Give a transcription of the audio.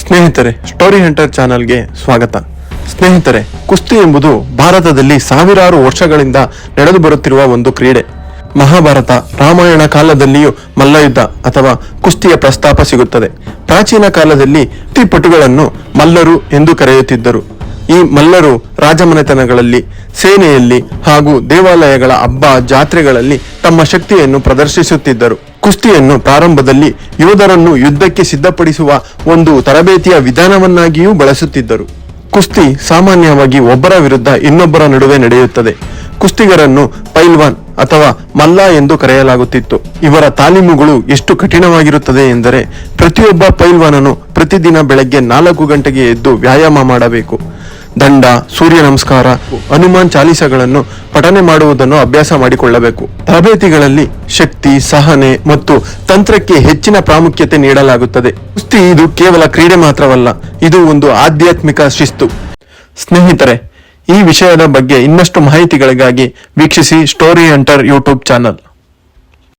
ಸ್ನೇಹಿತರೆ story hunter ಚಾನಲ್ಗೆ ಸ್ವಾಗತ. ಸ್ನೇಹಿತರೆ, ಕುಸ್ತಿ ಎಂಬುದು ಭಾರತದಲ್ಲಿ ಸಾವಿರಾರು ವರ್ಷಗಳಿಂದ ನಡೆದು ಬರುತ್ತಿರುವ ಒಂದು ಕ್ರೀಡೆ. ಮಹಾಭಾರತ, ರಾಮಾಯಣ ಕಾಲದಲ್ಲಿಯೂ ಮಲ್ಲಯುದ್ಧ ಅಥವಾ ಕುಸ್ತಿಯ ಪ್ರಸ್ತಾಪ ಸಿಗುತ್ತದೆ. ಪ್ರಾಚೀನ ಕಾಲದಲ್ಲಿ ಕುಸ್ತಿಪಟುಗಳನ್ನು ಮಲ್ಲರು ಎಂದು ಕರೆಯುತ್ತಿದ್ದರು. ಈ ಮಲ್ಲರು ರಾಜಮನೆತನಗಳಲ್ಲಿ, ಸೇನೆಯಲ್ಲಿ ಹಾಗೂ ದೇವಾಲಯಗಳ ಹಬ್ಬ ಜಾತ್ರೆಗಳಲ್ಲಿ ತಮ್ಮ ಶಕ್ತಿಯನ್ನು ಪ್ರದರ್ಶಿಸುತ್ತಿದ್ದರು. ಕುಸ್ತಿಯನ್ನು ಪ್ರಾರಂಭದಲ್ಲಿ ಯೋಧರನ್ನು ಯುದ್ಧಕ್ಕೆ ಸಿದ್ಧಪಡಿಸುವ ಒಂದು ತರಬೇತಿಯ ವಿಧಾನವನ್ನಾಗಿಯೂ ಬಳಸುತ್ತಿದ್ದರು. ಕುಸ್ತಿ ಸಾಮಾನ್ಯವಾಗಿ ಒಬ್ಬರ ವಿರುದ್ಧ ಇನ್ನೊಬ್ಬರ ನಡುವೆ ನಡೆಯುತ್ತದೆ. ಕುಸ್ತಿಗರನ್ನು ಪೈಲ್ವಾನ್ ಅಥವಾ ಮಲ್ಲ ಎಂದು ಕರೆಯಲಾಗುತ್ತಿತ್ತು. ಇವರ ತಾಲೀಮುಗಳು ಎಷ್ಟು ಕಠಿಣವಾಗಿರುತ್ತದೆ ಎಂದರೆ ಪ್ರತಿಯೊಬ್ಬ ಪೈಲ್ವಾನನು ಪ್ರತಿದಿನ ಬೆಳಗ್ಗೆ ನಾಲ್ಕು ಗಂಟೆಗೆ ಎದ್ದು ವ್ಯಾಯಾಮ ಮಾಡಬೇಕು. ದಂಡ, ಸೂರ್ಯ ನಮಸ್ಕಾರ, ಹನುಮಾನ್ ಚಾಲಿಸಗಳನ್ನು ಪಠನೆ ಮಾಡುವುದನ್ನು ಅಭ್ಯಾಸ ಮಾಡಿಕೊಳ್ಳಬೇಕು. ತರಬೇತಿಗಳಲ್ಲಿ ಶಕ್ತಿ, ಸಹನೆ ಮತ್ತು ತಂತ್ರಕ್ಕೆ ಹೆಚ್ಚಿನ ಪ್ರಾಮುಖ್ಯತೆ ನೀಡಲಾಗುತ್ತದೆ. ಕುಸ್ತಿ ಇದು ಕೇವಲ ಕ್ರೀಡೆ ಮಾತ್ರವಲ್ಲ, ಇದು ಒಂದು ಆಧ್ಯಾತ್ಮಿಕ ಶಿಸ್ತು. ಸ್ನೇಹಿತರೆ, ಈ ವಿಷಯದ ಬಗ್ಗೆ ಇನ್ನಷ್ಟು ಮಾಹಿತಿಗಳಿಗಾಗಿ ವೀಕ್ಷಿಸಿ ಸ್ಟೋರಿ ಹಂಟರ್ ಯೂಟ್ಯೂಬ್ ಚಾನಲ್.